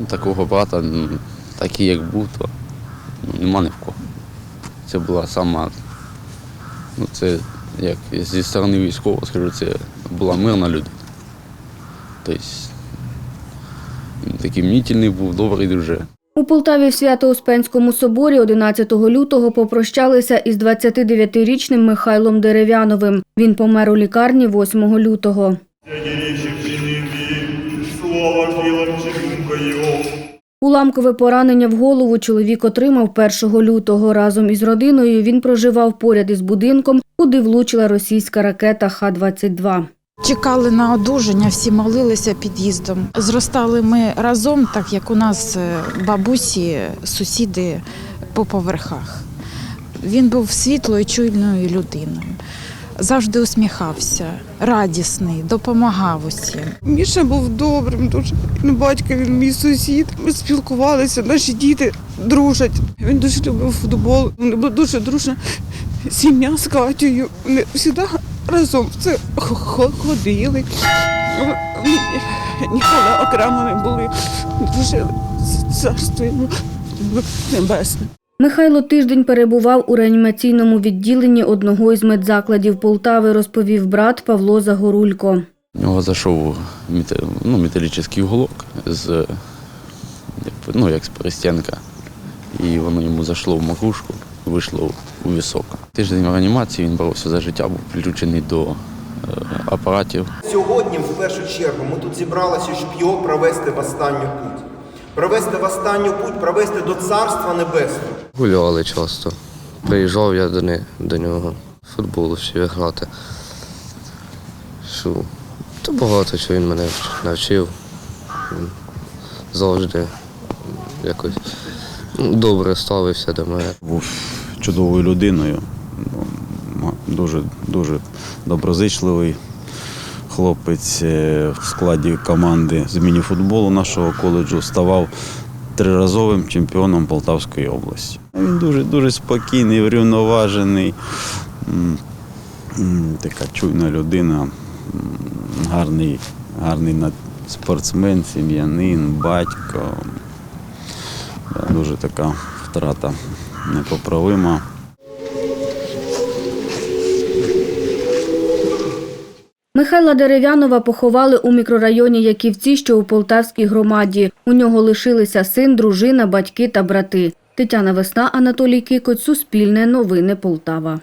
Ну, Такого брата, ну, такий як був, то ну, нема ні в кого. Це була сама, ну це як зі сторони військового, скажу, це була мирна людина. Тобто він такий мнітельний був, добрий дуже. У Полтаві в Свято-Успенському соборі 11 лютого попрощалися із 29-річним Михайлом Дерев'яновим. Він помер у лікарні 8 лютого. Уламкове поранення в голову чоловік отримав 1 лютого. Разом із родиною він проживав поряд із будинком, куди влучила російська ракета Х-22. Чекали на одужання, всі молилися під'їздом. Зростали ми разом, так як у нас е, бабусі, сусіди по поверхах. Він був світлою, чуйною людиною. Завжди усміхався, радісний, допомагав усім. Міша був добрим, дуже батько, він мій сусід. Ми спілкувалися, наші діти дружать. Він дуже любив футбол. Вони були дуже дружна сім'я з Катєю. Вони завжди разом х- ходили. Ніколи окремо не були. Дружили царство йому небесне. Михайло тиждень перебував у реанімаційному відділенні одного із медзакладів Полтави, розповів брат Павло Загорулько. У нього зайшов ну, металічний уголок з, як, ну, як з перестінка. І воно йому зайшло в макушку, вийшло у вісок. Тиждень в реанімації він боровся за життя, був підключений до е, апаратів. Сьогодні, в першу чергу, ми тут зібралися, щоб його провести в останню путь. Провести в останню путь, провести до Царства Небесного. Гуляли часто. Приїжджав я до, не, до нього. в Футбол ще грати. Що? Та багато чого він мене навчив. Він завжди якось ну, добре ставився до мене. був чудовою людиною. Дуже, дуже доброзичливий хлопець е, в складі команди з мініфутболу нашого коледжу ставав триразовим чемпіоном Полтавської області. Він дуже, дуже спокійний, врівноважений, така чуйна людина, гарний, гарний спортсмен, сім'янин, батько. Дуже така втрата непоправима. Михайла Дерев'янова поховали у мікрорайоні Яківці, що у Полтавській громаді. У нього лишилися син, дружина, батьки та брати. Тетяна Весна, Анатолій Кикоць, Суспільне, Новини Полтава.